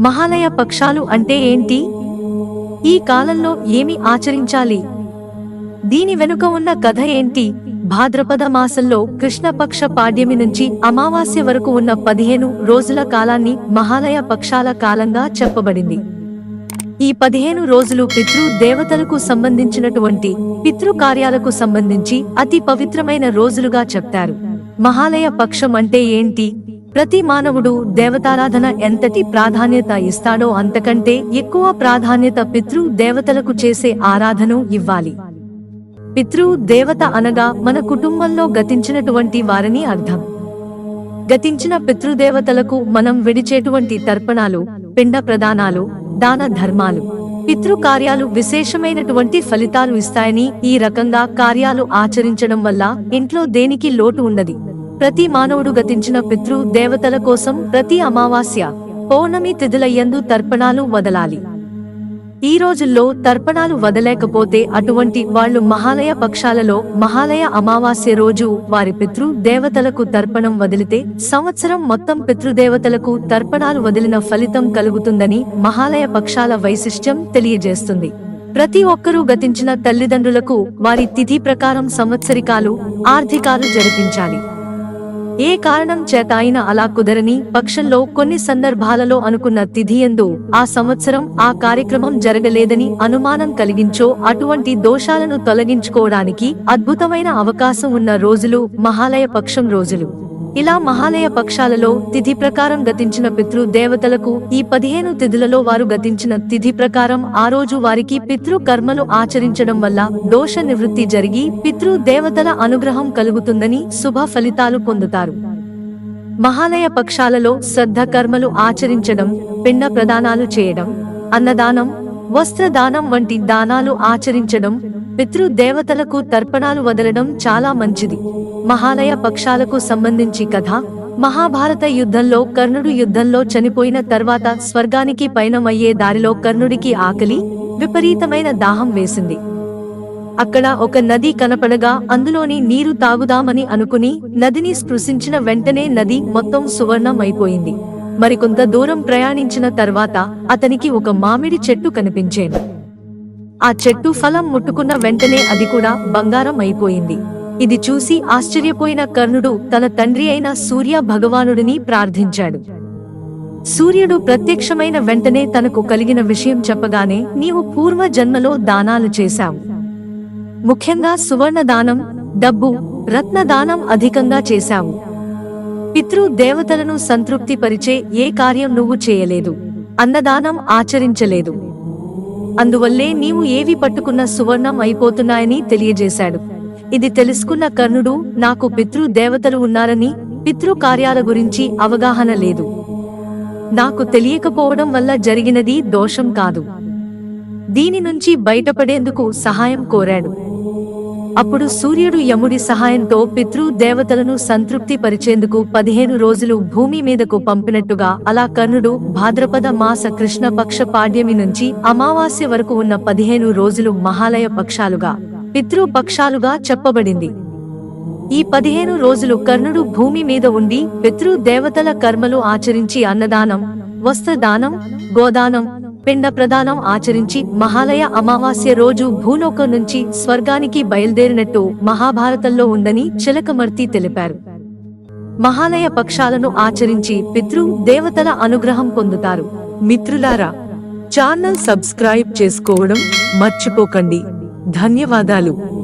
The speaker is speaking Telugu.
మహాలయ పక్షాలు అంటే ఏంటి? ఈ కాలంలో ఏమి ఆచరించాలి? దీని వెనుక ఉన్న కథ ఏంటి? భాద్రపద మాసంలో కృష్ణపక్ష పాడ్యమి నుంచి అమావాస్య వరకు ఉన్న పదిహేను రోజుల కాలాన్ని మహాలయ పక్షాల కాలంగా చెప్పబడింది. ఈ పదిహేను రోజులు పితృ దేవతలకు సంబంధించినటువంటి పితృ కార్యాలకు సంబంధించి అతి పవిత్రమైన రోజులుగా చెప్తారు. మహాలయ పక్షం అంటే ఏంటి? ప్రతి మానవుడు దేవతారాధన ఎంతటి ప్రాధాన్యత ఇస్తాడో అంతకంటే ఎక్కువ ప్రాధాన్యత పితృ దేవతలకు చేసే ఆరాధన ఇవ్వాలి. పితృ దేవత అనగా మన కుటుంబంలో గతించినటువంటి వారిని అర్థం. గతించిన పితృదేవతలకు మనం విడిచేటువంటి తర్పణాలు పిండ ప్రదానాలు దాన ధర్మాలు పితృ కార్యాలు విశేషమైనటువంటి ఫలితాలు ఇస్తాయని ఈ రకంగా కార్యాలు ఆచరించడం వల్ల ఇంట్లో దేనికి లోటు ఉండదు. ప్రతి మానవుడు గతించిన పితృ దేవతల కోసం ప్రతి అమావాస్య పౌర్ణమి తిథులయ్యందు తర్పణాలు వదలాలి. ఈ రోజుల్లో తర్పణాలు వదలేకపోతే అటువంటి వాళ్ళు మహాలయ పక్షాలలో మహాలయ అమావాస్య రోజు వారి పితృ దేవతలకు తర్పణం వదిలితే సంవత్సరం మొత్తం పితృదేవతలకు తర్పణాలు వదిలిన ఫలితం కలుగుతుందని మహాలయ పక్షాల వైశిష్ట్యం తెలియజేస్తుంది. ప్రతి ఒక్కరూ గతించిన తల్లిదండ్రులకు వారి తిథి ప్రకారం సంవత్సరికాలు ఆర్థికాలు జరిపించాలి. ఏ కారణం చేత అయినా అలా కుదరని పక్షంలో కొన్ని సందర్భాలలో అనుకున్న తిథియందు ఆ సంవత్సరం ఆ కార్యక్రమం జరగలేదని అనుమానం కలిగించో అటువంటి దోషాలను తొలగించుకోవడానికి అద్భుతమైన అవకాశం ఉన్న రోజులు మహాలయ పక్షం రోజులు. ఇలా మహాలయ పక్షాలలో తిథి ప్రకారం గతించిన పితృ దేవతలకు ఈ పదిహేను తిథులలో వారు గతించిన తిథి ప్రకారం ఆ రోజు వారికి పితృ కర్మలు ఆచరించడం వల్ల దోష నివృత్తి జరిగి పితృ దేవతల అనుగ్రహం కలుగుతుందని శుభ ఫలితాలు పొందుతారు. మహాలయ పక్షాలలో శ్రద్ధ కర్మలు ఆచరించడం పిండ ప్రదానాలు చేయడం అన్నదానం వస్త్రదానం వంటి దానాలు ఆచరించడం పితృ దేవతలకు తర్పణాలు వదలడం చాలా మంచిది. మహాలయ పక్షాలకు సంబంధించి కథ మహాభారత యుద్ధంలో కర్ణుడు యుద్ధంలో చనిపోయిన తర్వాత స్వర్గానికి పయనమయ్యే దారిలో కర్ణుడికి ఆకలి విపరీతమైన దాహం వేసింది. అక్కడ ఒక నది కనపడగా అందులోని నీరు తాగుదామని అనుకుని నదిని స్పృశించిన వెంటనే నది మొత్తం సువర్ణం అయిపోయింది మరికొంత దూరం ప్రయాణించిన తర్వాత అతనికి ఒక మామిడి చెట్టు కనిపించేది ఆ చెట్టు ఫలం ముట్టుకున్న వెంటనే అది కూడా బంగారం అయిపోయింది. ఇది చూసి ఆశ్చర్యపోయిన కర్ణుడు తన తండ్రి అయిన సూర్య భగవానుడిని ప్రార్థించాడు. సూర్యుడు ప్రత్యక్షమైన వెంటనే తనకు కలిగిన విషయం చెప్పగానే నీవు పూర్వ జన్మలో దానాలు చేశావు. ముఖ్యంగా సువర్ణ దానం డబ్బు రత్న దానం అధికంగా చేశావు. పితృ దేవతలను సంతృప్తి పరిచే ఏ కార్యం నువ్వు చేయలేదు. అన్నదానం ఆచరించలేదు. అందువల్లే నీవు ఏవి పట్టుకున్న సువర్ణం అయిపోతున్నాయని తెలియజేశాడు. ఇది తెలుసుకున్న కర్ణుడు నాకు పితృ దేవతలు ఉన్నారని పితృ కార్యాల గురించి అవగాహన లేదు. నాకు తెలియకపోవడం వల్ల జరిగినది దోషం కాదు. దీని నుంచి బయటపడేందుకు సహాయం కోరాడు. అప్పుడు సూర్యుడు యముడి సహాయంతో పితృ దేవతలను సంతృప్తి పరిచేందుకు పదిహేను రోజులు భూమి మీదకు పంపినట్టుగా అలా కర్ణుడు భాద్రపద మాస కృష్ణ పక్ష పాడ్యమి నుంచి అమావాస్య వరకు ఉన్న పదిహేను రోజులు మహాలయ పక్షాలుగా పితృ పక్షాలుగా చెప్పబడింది. ఈ పదిహేను రోజులు కర్ణుడు భూమి మీద ఉండి పితృ దేవతల కర్మలు ఆచరించి అన్నదానం వస్త్రదానం గోదానం పిండ ప్రదానం ఆచరించి మహాలయ అమావాస్య రోజు భూలోకం నుంచి స్వర్గానికి బయలుదేరినట్టు మహాభారతంలో ఉందని చిలకమర్తి తెలిపారు. మహాలయ పక్షాలను ఆచరించి పితృ దేవతల అనుగ్రహం పొందుతారు. మిత్రులారా ఛానల్ సబ్స్క్రైబ్ చేసుకోవడం మర్చిపోకండి. ధన్యవాదాలు.